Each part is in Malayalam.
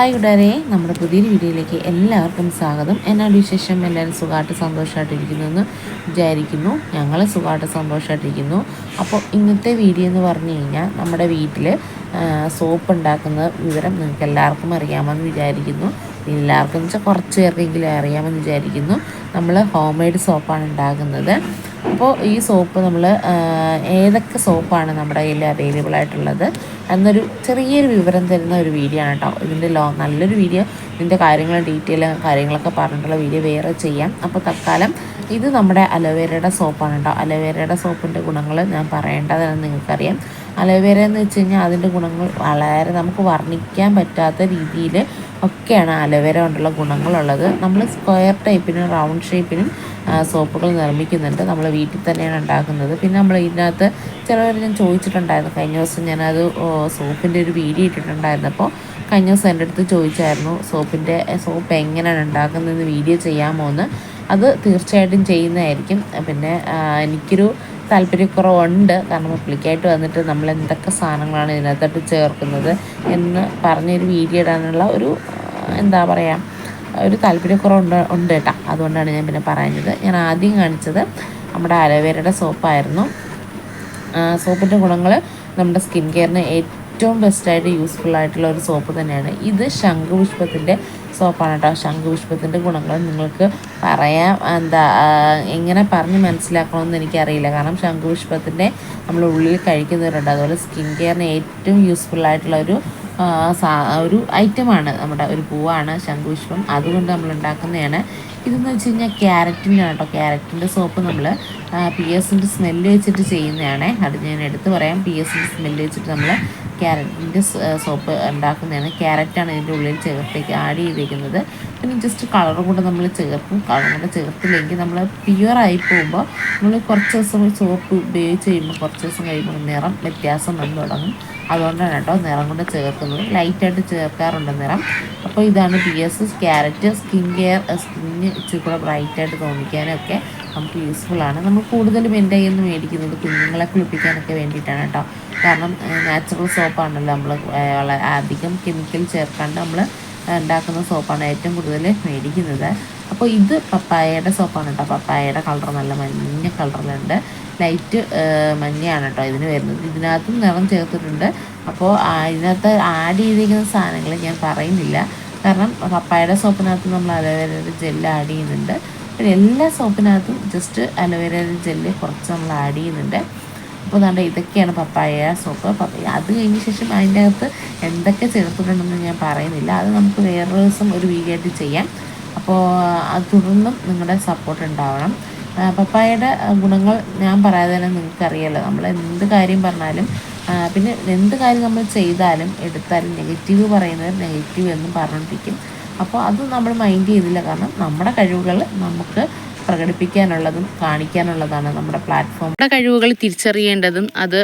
ഹായ് കൂട്ടുകാരെ നമ്മുടെ പുതിയൊരു വീഡിയോയിലേക്ക് എല്ലാവർക്കും സ്വാഗതം. എന്നാണ് വിശേഷം? എല്ലാവരും സുഖമായിട്ട് സന്തോഷമായിട്ടിരിക്കുന്നു എന്ന് വിചാരിക്കുന്നു. ഞങ്ങൾ സുഖമായിട്ട് സന്തോഷമായിട്ടിരിക്കുന്നു. അപ്പോൾ ഇന്നത്തെ വീഡിയോ എന്ന് പറഞ്ഞു കഴിഞ്ഞാൽ നമ്മുടെ വീട്ടിൽ സോപ്പ് ഉണ്ടാക്കുന്ന വിവരം നിങ്ങൾക്ക് എല്ലാവർക്കും അറിയാമെന്ന് വിചാരിക്കുന്നു. എല്ലാവർക്കും വെച്ചാൽ കുറച്ച് പേർക്കെങ്കിലും അറിയാമെന്ന് വിചാരിക്കുന്നു. നമ്മൾ ഹോം മെയ്ഡ് സോപ്പാണ് ഉണ്ടാകുന്നത് അപ്പോൾ ഈ സോപ്പ് നമ്മൾ ഏതൊക്കെ സോപ്പാണ് നമ്മുടെ കയ്യിൽ അവൈലബിൾ ആയിട്ടുള്ളത് എന്നൊരു ചെറിയൊരു വിവരം തരുന്ന ഒരു വീഡിയോ ആണ് കേട്ടോ ഇതിന്റെ ലോ നല്ലൊരു വീഡിയോ ഇതിന്റെ കാര്യങ്ങൾ ഡീറ്റെയിൽ കാര്യങ്ങളൊക്കെ പറഞ്ഞിട്ടുള്ള വീഡിയോ വേറെ ചെയ്യാം. അപ്പോൾ തൽക്കാലം ഇത് നമ്മുടെ അലോവേരയുടെ സോപ്പാണ് കേട്ടോ അലോവേരയുടെ സോപ്പിന്റെ ഗുണങ്ങൾ ഞാൻ പറയേണ്ടതെന്ന് നിങ്ങൾക്കറിയാം. അലോവേര എന്ന് വെച്ച് കഴിഞ്ഞാൽ അതിന്റെ ഗുണങ്ങൾ വളരെ നമുക്ക് വർണിക്കാൻ പറ്റാത്ത രീതിയിൽ ഒക്കെയാണ് അലോവേര കൊണ്ടുള്ള ഗുണങ്ങളുള്ളത്. നമ്മൾ സ്ക്വയർ ടൈപ്പിനും റൗണ്ട് ഷേപ്പിനും സോപ്പുകൾ നിർമ്മിക്കുന്നുണ്ട്. നമ്മൾ വീട്ടിൽ തന്നെയാണ് ഉണ്ടാക്കുന്നത്. പിന്നെ നമ്മൾ ഇതിനകത്ത് ചിലവർ ഞാൻ ചോദിച്ചിട്ടുണ്ടായിരുന്നു. കഴിഞ്ഞ ദിവസം ഞാനത് സോപ്പിന്റെ ഒരു വീഡിയോ ഇട്ടിട്ടുണ്ടായിരുന്നപ്പോൾ കഴിഞ്ഞ ദിവസം എന്റെ അടുത്ത് ചോദിച്ചായിരുന്നു സോപ്പിന്റെ സോപ്പ് എങ്ങനെയാണ് ഉണ്ടാക്കുന്നതെന്ന് വീഡിയോ ചെയ്യാമോ എന്ന്? അത് തീർച്ചയായിട്ടും ചെയ്യുന്നതായിരിക്കും. പിന്നെ എനിക്കൊരു താല്പര്യക്കുറവുണ്ട്. കാരണം പബ്ലിക്കായിട്ട് വന്നിട്ട് നമ്മൾ എന്തൊക്കെ സാധനങ്ങളാണ് ഇതിനകത്തോട്ട് ചേർക്കുന്നത് എന്ന് പറഞ്ഞൊരു വീഡിയോ ഇടാനുള്ള ഒരു എന്താ പറയുക ഒരു താല്പര്യക്കുറവുണ്ട് ഉണ്ട് കേട്ടോ അതുകൊണ്ടാണ് ഞാൻ പിന്നെ പറയുന്നത്. ഞാൻ ആദ്യം കാണിച്ചത് നമ്മുടെ അലോവേരയുടെ സോപ്പായിരുന്നു. സോപ്പിന്റെ ഗുണങ്ങൾ നമ്മുടെ സ്കിൻ കെയറിന് ഏറ്റവും ബെസ്റ്റായിട്ട് യൂസ്ഫുൾ ആയിട്ടുള്ള ഒരു സോപ്പ് തന്നെയാണ്. ഇത് ശംഖുപുഷ്പത്തിന്റെ സോപ്പാണ് കേട്ടോ. ശംഖുപുഷ്പത്തിന്റെ ഗുണങ്ങൾ നിങ്ങൾക്ക് പറയാം. എന്താ എങ്ങനെ പറഞ്ഞ് മനസ്സിലാക്കണമെന്ന് എനിക്കറിയില്ല. കാരണം ശംഖുപുഷ്പത്തിന്റെ നമ്മൾ ഉള്ളിൽ കഴിക്കുന്നവരുണ്ട്. അതുപോലെ സ്കിൻ കെയറിന് ഏറ്റവും യൂസ്ഫുൾ ആയിട്ടുള്ള ഒരു ഒരു ഐറ്റമാണ് നമ്മുടെ ഒരു പൂവാണ് ശംഖുപുഷ്പം. അതുകൊണ്ട് നമ്മൾ ഉണ്ടാക്കുന്നതാണ്. ഇതെന്ന് വെച്ച് കഴിഞ്ഞാൽ ക്യാരറ്റിന്റെ കേട്ടോ. ക്യാരറ്റിന്റെ സോപ്പ് നമ്മൾ പി എസിന്റെ സ്മെല്ല് വെച്ചിട്ട് ചെയ്യുന്നതാണ്. അത് ഞാൻ എടുത്ത് പറയാം. പി എസിന്റെ സ്മെല്ല് വെച്ചിട്ട് നമ്മൾ ക്യാരറ്റിന്റെ സോപ്പ് ഉണ്ടാക്കുന്നതാണ്. ക്യാരറ്റാണ് ഇതിന്റെ ഉള്ളിൽ ചേർത്തേക്ക് ആഡ് ചെയ്തേക്കുന്നത്. പിന്നെ ജസ്റ്റ് കളറും കൂടെ നമ്മൾ ചേർക്കും. കളർ കൂടെ ചേർത്തില്ലെങ്കിൽ നമ്മൾ പ്യുവറായി പോകുമ്പോൾ നമ്മൾ കുറച്ച് ദിവസം സോപ്പ് ഉപയോഗിച്ച് കഴിയുമ്പോൾ കുറച്ച് ദിവസം കഴിയുമ്പോൾ നിറം വ്യത്യാസം വന്നു തുടങ്ങും. അതുകൊണ്ടാണ് കേട്ടോ നിറം കൊണ്ട് ചേർക്കുന്നത്. ലൈറ്റായിട്ട് ചേർക്കാറുണ്ട് നിറം. അപ്പോൾ ഇതാണ് P S carrot skin care skin ഇച്ചിരി കൂടെ ബ്രൈറ്റായിട്ട് തോന്നിക്കാനൊക്കെ നമുക്ക് യൂസ്ഫുൾ ആണ്. നമ്മൾ കൂടുതലും എന്റെ കയ്യിൽ നിന്ന് മേടിക്കുന്നത് കുഞ്ഞുങ്ങളെ കുളിപ്പിക്കാനൊക്കെ വേണ്ടിയിട്ടാണ് കേട്ടോ. കാരണം നാച്ചുറൽ സോപ്പാണല്ലോ നമ്മൾ വളരെ അധികം കെമിക്കൽ ചേർക്കാണ്ട് നമ്മൾ ഉണ്ടാക്കുന്ന സോപ്പാണ് ഏറ്റവും കൂടുതൽ മേടിക്കുന്നത്. അപ്പോൾ ഇത് പപ്പായയുടെ സോപ്പാണ് കേട്ടോ. പപ്പായയുടെ കളർ നല്ല മഞ്ഞ കളറിലുണ്ട് ലൈറ്റ് മഞ്ഞയാണ് കേട്ടോ ഇതിന് വരുന്നത്. ഇതിനകത്തും നിറം ചേർത്തിട്ടുണ്ട്. അപ്പോൾ ഇതിനകത്ത് ആഡ് ചെയ്തിരിക്കുന്ന സാധനങ്ങൾ ഞാൻ പറയുന്നില്ല. കാരണം പപ്പായയുടെ സോപ്പിനകത്ത് നമ്മൾ അലോവേരയുടെ ജെല്ല് ആഡ് ചെയ്യുന്നുണ്ട്. പിന്നെ എല്ലാ സോപ്പിനകത്തും ജസ്റ്റ് അലോവേര ജെല്ല് കുറച്ച് നമ്മൾ ആഡ് ചെയ്യുന്നുണ്ട്. അപ്പോൾ നല്ല ഇതൊക്കെയാണ് പപ്പായ സോപ്പ്. പപ്പായ അത് കഴിഞ്ഞ ശേഷം അതിന്റെ അകത്ത് എന്തൊക്കെ ചേർത്തിട്ടുണ്ടെന്ന് ഞാൻ പറയുന്നില്ല. അത് നമുക്ക് വേറൊരു ദിവസം ഒരു വീഡിയോ ചെയ്യാം. അപ്പോൾ അത് തുടർന്നും നിങ്ങളുടെ സപ്പോർട്ട് ഉണ്ടാവണം. പപ്പായയുടെ ഗുണങ്ങൾ ഞാൻ പറയാതെ തന്നെ നിങ്ങൾക്കറിയാലോ. നമ്മൾ എന്ത് കാര്യം പറഞ്ഞാലും പിന്നെ എന്ത് കാര്യം നമ്മൾ ചെയ്താലും എടുത്താലും നെഗറ്റീവ് പറയുന്നത് നെഗറ്റീവ് എന്നും പറഞ്ഞുകൊണ്ടിരിക്കും അപ്പോൾ അത് നമ്മൾ മൈൻഡ് ചെയ്തില്ല. കാരണം നമ്മുടെ കഴിവുകൾ നമുക്ക് പ്രകടിപ്പിക്കാനുള്ളതും കാണിക്കാനുള്ളതാണ് നമ്മുടെ പ്ലാറ്റ്ഫോം. നമ്മുടെ കഴിവുകൾ തിരിച്ചറിയേണ്ടതും അത്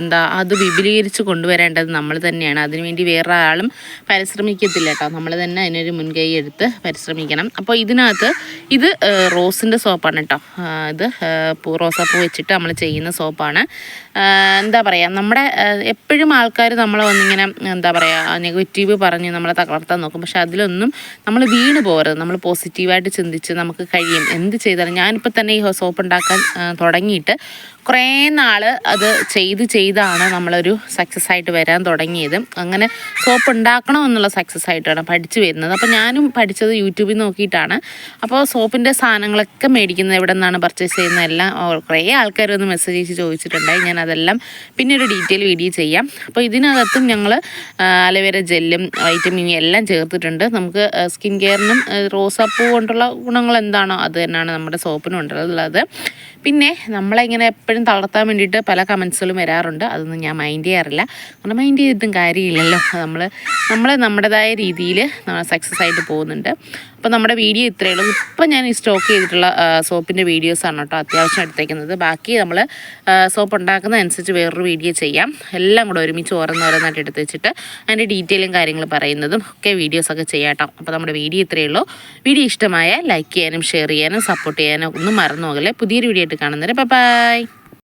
എന്താ അത് വിപുലീകരിച്ച് കൊണ്ടുവരേണ്ടത് നമ്മൾ തന്നെയാണ്. അതിനുവേണ്ടി വേറെ ആളും പരിശ്രമിക്കത്തില്ല കേട്ടോ. നമ്മൾ തന്നെ അതിനൊരു മുൻകൈ എടുത്ത് പരിശ്രമിക്കണം. അപ്പോൾ ഇതിനകത്ത് ഇത് റോസിന്റെ സോപ്പാണ് കേട്ടോ. ഇത് പൂ റോസാപ്പൂ വെച്ചിട്ട് നമ്മൾ ചെയ്യുന്ന സോപ്പാണ്. എന്താ പറയുക നമ്മുടെ എപ്പോഴും ആൾക്കാർ നമ്മളെ വന്നിങ്ങനെ എന്താ പറയുക നെഗറ്റീവ് പറഞ്ഞ് നമ്മളെ തകർത്താൻ നോക്കും. പക്ഷെ അതിലൊന്നും നമ്മൾ വീണ് പോകരുത്. നമ്മൾ പോസിറ്റീവായിട്ട് ചിന്തിച്ച് നമുക്ക് കഴിയും. എന്ത് ചെയ്താലും ഞാനിപ്പോൾ തന്നെ ഈ സോപ്പ് ഉണ്ടാക്കാൻ തുടങ്ങിയിട്ട് കുറേ നാൾ അത് ചെയ്ത് ചെയ്താണ് നമ്മളൊരു സക്സസ് ആയിട്ട് വരാൻ തുടങ്ങിയത്. അങ്ങനെ സോപ്പ് ഉണ്ടാക്കണം എന്നുള്ള സക്സസ് ആയിട്ടാണ് പഠിച്ചു വരുന്നത്. അപ്പോൾ ഞാനും പഠിച്ചത് യൂട്യൂബിൽ നോക്കിയിട്ടാണ്. അപ്പോൾ സോപ്പിന്റെ സാധനങ്ങളൊക്കെ മേടിക്കുന്നത് എവിടെ നിന്നാണ് പർച്ചേസ് ചെയ്യുന്നത് എല്ലാം കുറേ ആൾക്കാർ ഒന്ന് മെസ്സേജ് ചെയ്ത് ചോദിച്ചിട്ടുണ്ടായി. ഞാൻ അതെല്ലാം പിന്നെ ഒരു ഡീറ്റെയിൽ വീഡിയോ ചെയ്യാം. അപ്പോൾ ഇതിനകത്തും ഞങ്ങൾ അലവേര ജെല്ലും വൈറ്റമിനും എല്ലാം ചേർത്തിട്ടുണ്ട്. നമുക്ക് സ്കിൻ കെയറിനും റോസാപ്പൂ കൊണ്ടുള്ള ഗുണങ്ങൾ എന്താണോ അത് തന്നെയാണ് നമ്മുടെ സോപ്പിനും ഉണ്ടുള്ളത് പിന്നെ നമ്മളിങ്ങനെ എപ്പോഴും തളർത്താൻ വേണ്ടിയിട്ട് പല കമൻസുകളും വരാറുണ്ട്. അതൊന്നും ഞാൻ മൈൻഡ് ചെയ്യാറില്ല. കാരണം മൈൻഡ് ചെയ്തിട്ടും കാര്യമില്ലല്ലോ. നമ്മൾ നമ്മൾ നമ്മുടേതായ രീതിയിൽ സക്സസ് ആയിട്ട് പോകുന്നുണ്ട്. അപ്പോൾ നമ്മുടെ വീഡിയോ ഇത്രയേ ഉള്ളൂ. ഇപ്പം ഞാൻ ഈ സ്റ്റോക്ക് ചെയ്തിട്ടുള്ള സോപ്പിന്റെ വീഡിയോസാണ് കേട്ടോ അത്യാവശ്യം എടുത്തേക്കുന്നത്. ബാക്കി നമ്മൾ സോപ്പ് ഉണ്ടാക്കുന്നതനുസരിച്ച് വേറൊരു വീഡിയോ ചെയ്യാം. എല്ലാം കൂടെ ഒരുമിച്ച് ഓരോന്നോരോന്നായിട്ട് എടുത്ത് വെച്ചിട്ട് അതിന്റെ ഡീറ്റെയിലും കാര്യങ്ങൾ പറയുന്നതും ഒക്കെ വീഡിയോസൊക്കെ ചെയ്യാം കേട്ടോ. അപ്പോൾ നമ്മുടെ വീഡിയോ ഇത്രയേ ഉള്ളൂ. വീഡിയോ ഇഷ്ടമായ ലൈക്ക് ചെയ്യാനും ഷെയർ ചെയ്യാനും സപ്പോർട്ട് ചെയ്യാനോ ഒന്നും മറന്നു പോകല്ലേ. പുതിയൊരു വീഡിയോ ആയിട്ട് കാണുന്നവരെ ബൈ